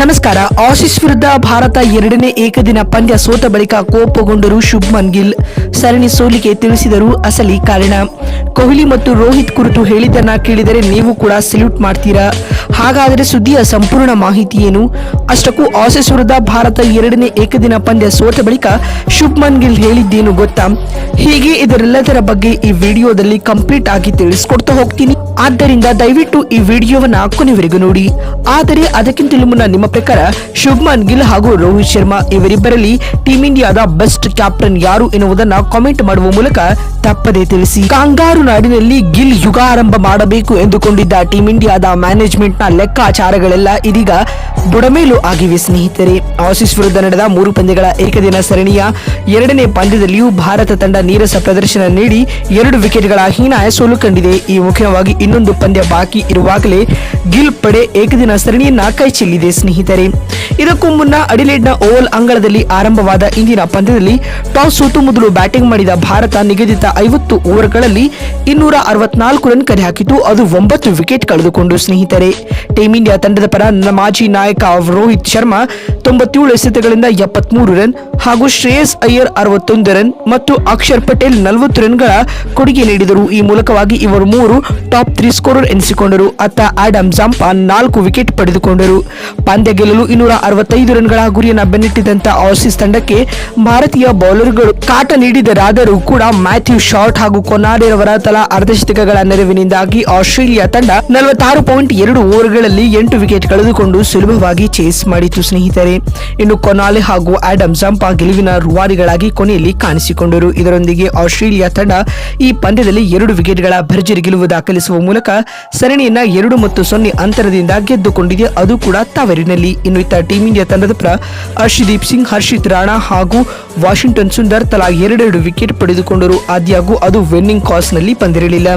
ನಮಸ್ಕಾರ. ಆಸೀಸ್ ವಿರುದ್ಧ ಭಾರತ ಎರಡನೇ ಏಕದಿನ ಪಂದ್ಯ ಸೋತ ಬಳಿಕ ಕೋಪಗೊಂಡರು ಶುಭ್ಮನ್ ಗಿಲ್. ಸರಣಿ ಸೋಲಿಗೆ ತಿಳಿಸಿದರು ಅಸಲಿ ಕಾರಣ. ಕೊಹ್ಲಿ ಮತ್ತು ರೋಹಿತ್ ಕುರಿತು ಹೇಳಿದ್ದನ್ನ ಕೇಳಿದರೆ ನೀವು ಕೂಡ ಸೆಲ್ಯೂಟ್ ಮಾಡ್ತೀರಾ? ಹಾಗಾದರೆ ಸುದ್ದಿಯ ಸಂಪೂರ್ಣ ಮಾಹಿತಿ ಏನು? ಅಷ್ಟಕ್ಕೂ ಆಸೀಸ್ ವಿರುದ್ಧ ಭಾರತ ಎರಡನೇ ಏಕದಿನ ಪಂದ್ಯ ಸೋತ ಬಳಿಕ ಶುಭ್ಮನ್ ಗಿಲ್ ಹೇಳಿದ್ದೇನು ಗೊತ್ತಾ? ಹೀಗೆ ಇದರೆಲ್ಲದರ ಬಗ್ಗೆ ಈ ವಿಡಿಯೋದಲ್ಲಿ ಕಂಪ್ಲೀಟ್ ಆಗಿ ತಿಳಿಸ್ಕೊಡ್ತಾ ಹೋಗ್ತೀನಿ. ಆದ್ದರಿಂದ ದಯವಿಟ್ಟು ಈ ವಿಡಿಯೋವನ್ನ ಕೊನೆವರೆಗೂ ನೋಡಿ. ಆದರೆ ಅದಕ್ಕಿಂತಲೂ ಮುನ್ನ ನಿಮ್ಮ ಪ್ರಕಾರ ಶುಭ್ಮನ್ ಗಿಲ್ ಹಾಗೂ ರೋಹಿತ್ ಶರ್ಮಾ ಇವರಿಬ್ಬರಲ್ಲಿ ಟೀಂ ಇಂಡಿಯಾದ ಬೆಸ್ಟ್ ಕ್ಯಾಪ್ಟನ್ ಯಾರು ಎನ್ನುವುದನ್ನ ಕಾಮೆಂಟ್ ಮಾಡುವ ಮೂಲಕ ತಪ್ಪದೇ ತಿಳಿಸಿ. ಕಾಂಗಾರು ನಾಡಿನಲ್ಲಿ ಗಿಲ್ ಯುಗ ಆರಂಭ ಮಾಡಬೇಕು ಎಂದುಕೊಂಡಿದ್ದ ಟೀಂ ಇಂಡಿಯಾದ ಮ್ಯಾನೇಜ್ಮೆಂಟ್ನ ಲೆಕ್ಕಾಚಾರಗಳೆಲ್ಲ ಇದೀಗ ಬುಡಮೇಲು ಆಗಿವೆ ಸ್ನೇಹಿತರೆ. ಆಸೀಸ್ ವಿರುದ್ಧ ನಡೆದ ಮೂರು ಪಂದ್ಯಗಳ ಏಕದಿನ ಸರಣಿಯ ಎರಡನೇ ಪಂದ್ಯದಲ್ಲಿಯೂ ಭಾರತ ತಂಡ ನೀರಸ ಪ್ರದರ್ಶನ ನೀಡಿ ಎರಡು ವಿಕೆಟ್ಗಳ ಹೀನಾಯ ಸೋಲು ಕಂಡಿದೆ. ಈ ಮುಖ್ಯವಾಗಿ ಇನ್ನೊಂದು ಪಂದ್ಯ ಬಾಕಿ ಇರುವಾಗಲೇ ಗಿಲ್ ಪಡೆ ಏಕದಿನ ಸರಣಿಯನ್ನ ಕೈಚೆಲ್ಲಿದೆ, ಸ್ನೇಹಿತರೆ. ಇದಕ್ಕೂ ಮುನ್ನ ಅಡಿಲೇಡ್ನ ಓವಲ್ ಅಂಗಳದಲ್ಲಿ ಆರಂಭವಾದ ಇಂದಿನ ಪಂದ್ಯದಲ್ಲಿ ಟಾಸ್ ಸೋತು ಮೊದಲು ಬ್ಯಾಟಿಂಗ್ ಮಾಡಿದ ಭಾರತ ನಿಗದಿತ ಐವತ್ತು ಓವರ್ಗಳಲ್ಲಿ ಇನ್ನೂರ ಅರವತ್ನಾಲ್ಕು ರನ್ ಕರೆ ಹಾಕಿತು ಅದು ಒಂಬತ್ತು ವಿಕೆಟ್ ಕಳೆದುಕೊಂಡು ಸ್ನೇಹಿತರೆ. ಟೀಂ ಇಂಡಿಯಾ ತಂಡದ ಪರ ಮಾಜಿ ನಾಯಕ ರೋಹಿತ್ ಶರ್ಮಾ ತೊಂಬತ್ತೇಳು ಎಸೆತಗಳಿಂದ ಎಪ್ಪತ್ಮೂರು ರನ್ ಹಾಗೂ ಶ್ರೇಯಸ್ ಅಯ್ಯರ್ ಅರವತ್ತೊಂದು ರನ್ ಮತ್ತು ಅಕ್ಷರ್ ಪಟೇಲ್ ನಲವತ್ತು ರನ್ಗಳ ಕೊಡುಗೆ ನೀಡಿದರು. ಈ ಮೂಲಕವಾಗಿ ಇವರು ಮೂರು ಟಾಪ್ ತ್ರೀ ಸ್ಕೋರರ್ ಎನಿಸಿಕೊಂಡರು. ಅತ್ತ ಆಡಮ್ ಜಂಪಾ ನಾಲ್ಕು ವಿಕೆಟ್ ಪಡೆದುಕೊಂಡರು. ಪಂದ್ಯ ಗೆಲ್ಲಲು ಇನ್ನೂರ ಅರವತ್ತೈದು ರನ್ಗಳ ಗುರಿಯನ್ನು ಬೆನ್ನಟ್ಟಿದಂತ ಆಸೀಸ್ ತಂಡಕ್ಕೆ ಭಾರತೀಯ ಬೌಲರ್ಗಳು ಕಾಟ ನೀಡಿದರಾದರೂ ಕೂಡ ಮ್ಯಾಥ್ಯೂ ಶಾರ್ಟ್ ಹಾಗೂ ಕೊನಾಡೆರವರ ತಲಾ ಅರ್ಧಶತಕಗಳ ನೆರವಿನಿಂದಾಗಿ ಆಸ್ಟ್ರೇಲಿಯಾ ತಂಡ ನಲವತ್ತಾರು ಪಾಯಿಂಟ್ ಎರಡು ಓವರ್ಗಳಲ್ಲಿ ಎಂಟು ವಿಕೆಟ್ ಕಳೆದುಕೊಂಡು ಸುಲಭವಾಗಿ ಚೇಸ್ ಮಾಡಿತು ಸ್ನೇಹಿತರೆ. ಇನ್ನು ಕೊನಾಲೆ ಹಾಗೂ ಆಡಮ್ ಜಂಪಾ ಗೆಲುವಿನ ರೂವಾರಿಗಳಾಗಿ ಕೊನೆಯಲ್ಲಿ ಕಾಣಿಸಿಕೊಂಡರು. ಇದರೊಂದಿಗೆ ಆಸ್ಟ್ರೇಲಿಯಾ ತಂಡ ಈ ಪಂದ್ಯದಲ್ಲಿ ಎರಡು ವಿಕೆಟ್ಗಳ ಭರ್ಜರಿ ಗೆಲುವು ದಾಖಲಿಸುವ ಮೂಲಕ ಸರಣಿಯನ್ನ ಎರಡು ಮತ್ತು ಸೊನ್ನೆ ಅಂತರದಿಂದ ಗೆದ್ದುಕೊಂಡಿದೆ. ಅದು ಕೂಡ ತವರಿನಲ್ಲಿ. ಇನ್ನು ಇತ್ತ ಟೀಂ ಇಂಡಿಯಾ ತಂಡದ ಪರ ಹರ್ಷದೀಪ್ ಸಿಂಗ್, ಹರ್ಷಿತ್ ರಾಣಾ ಹಾಗೂ ವಾಷಿಂಗ್ಟನ್ ಸುಂದರ್ ತಲಾ ಎರಡೆರಡು ವಿಕೆಟ್ ಪಡೆದುಕೊಂಡರು. ಆದ್ಯಾಗೂ ಅದು ವಿನ್ನಿಂಗ್ ಕಾಸ್ನಲ್ಲಿ ಬಂದಿರಲಿಲ್ಲ.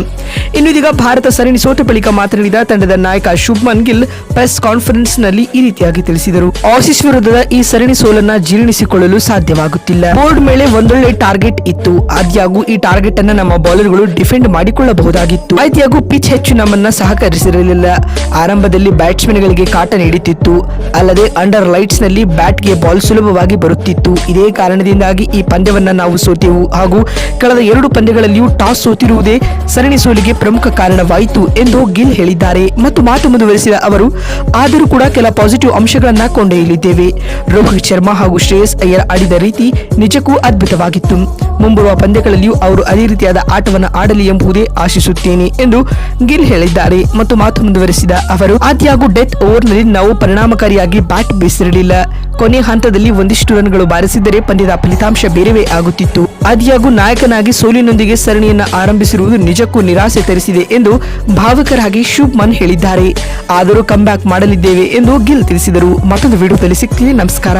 ಇನ್ನು ಇದೀಗ ಭಾರತ ಸರಣಿ ಸೋತ ಬಳಿಕ ಮಾತನಾಡಿದ ತಂಡದ ನಾಯಕ ಶುಭ್ಮನ್ ಗಿಲ್ ಪ್ರೆಸ್ ಕಾನ್ಫರೆನ್ಸ್ನಲ್ಲಿ ಈ ರೀತಿಯಾಗಿ ತಿಳಿಸಿದರು. ಆಸಿಸ್ ವಿರುದ್ಧದ ಈ ಸರಣಿ ಸೋಲನ್ನ ಜೀರ್ಣಿಸಿಕೊಳ್ಳಲು ಸಾಧ್ಯವಾಗುತ್ತಿಲ್ಲ. ಬೋರ್ಡ್ ಮೇಲೆ ಒಂದೊಳ್ಳೆ ಟಾರ್ಗೆಟ್ ಇತ್ತು. ಆದ್ಯಾಗೂ ಈ ಟಾರ್ಗೆಟ್ ಅನ್ನ ನಮ್ಮ ಬೌಲರ್ಗಳು ಡಿಫೆಂಡ್ ಮಾಡಿಕೊಳ್ಳಬಹುದಾಗಿತ್ತು. ಆದ್ಯಾಗೂ ಪಿಚ್ ಹೆಚ್ಚು ನಮ್ಮನ್ನ ಸಹಕರಿಸಿರಲಿಲ್ಲ. ಆರಂಭದಲ್ಲಿ ಬ್ಯಾಟ್ಸ್ಮನ್ಗಳಿಗೆ ಕಾಟ ನೀಡುತ್ತಿತ್ತು. ಅಲ್ಲದೆ ಅಂಡರ್ ಲೈಟ್ಸ್ನಲ್ಲಿ ಬ್ಯಾಟ್ಗೆ ಬಾಲ್ ಸುಲಭವಾಗಿ ಬರುತ್ತಿತ್ತು. ಇದೇ ಕಾರಣದಿಂದಾಗಿ ಈ ಪಂದ್ಯವನ್ನು ನಾವು ಸೋತೆವು. ಹಾಗೂ ಕಳೆದ ಎರಡು ಪಂದ್ಯಗಳಲ್ಲಿಯೂ ಟಾಸ್ ಸೋತಿರುವುದೇ ಸರಣಿ ಸೋಲಿಗೆ ಪ್ರಮುಖ ಕಾರಣವಾಯಿತು ಎಂದು ಗಿಲ್ ಹೇಳಿದ್ದಾರೆ. ಮತ್ತು ಮಾತು ಮುಂದುವರೆಸಿದ ಅವರು, ಆದರೂ ಕೂಡ ಕೆಲ ಪಾಸಿಟಿವ್ ಅಂಶಗಳನ್ನ ಕೊಂಡೊಯ್ಯಲಿದ್ದೇವೆ ರೋಹಿತ್ ಶರ್ಮಾ ಹಾಗೂ ಶ್ರೇಯಸ್ ಅಯ್ಯರ್ ಆಡಿದ ರೀತಿ ನಿಜಕ್ಕೂ ಅದ್ಭುತವಾಗಿತ್ತು. ಮುಂಬರುವ ಪಂದ್ಯಗಳಲ್ಲಿಯೂ ಅವರು ಅದೇ ರೀತಿಯಾದ ಆಟವನ್ನು ಆಡಲಿ ಎಂಬುದೇ ಆಶಿಸುತ್ತೇನೆ ಎಂದು ಗಿಲ್ ಹೇಳಿದ್ದಾರೆ ಮತ್ತು ಮಾತು ಮುಂದುವರೆಸಿದ ಅವರು, ಆದ್ಯಾಗೂ ಡೆತ್ ಓವರ್ನಲ್ಲಿ ನಾವು ಪರಿಣಾಮಕಾರಿಯಾಗಿ ಬ್ಯಾಟ್ ಬೀಸಿರಲಿಲ್ಲ. ಕೊನೆ ಹಂತದಲ್ಲಿ ಒಂದಿಷ್ಟು ರನ್ಗಳು ಬಾರಿಸಿದರೆ ಪಂದ್ಯದ ಫಲಿತಾಂಶ ಬೇರೆವೇ ಆಗುತ್ತಿತ್ತು. ಆದ್ಯಾಗೂ ನಾಯಕನಾಗಿ ಸೋಲಿನೊಂದಿಗೆ ಸರಣಿಯನ್ನು ಆರಂಭಿಸಿರುವುದು ನಿಜಕ್ಕೂ ನಿರಾಸೆ ತರಿಸಿದೆ ಎಂದು ಭಾವಕರಾಗಿ ಶುಭ್ಮನ್ ಹೇಳಿದ್ದಾರೆ. ಆದರೂ ಕಮ್ಬ್ಯಾಕ್ ಮಾಡಲಿದ್ದೇವೆ ಎಂದು ಗಿಲ್ ತಿಳಿಸಿದರು. ಮತ್ತೊಂದು ವಿಡಿಯೋದಲ್ಲಿ ಸಿಗ್ತೀನಿ ನಮಸ್ಕಾರ.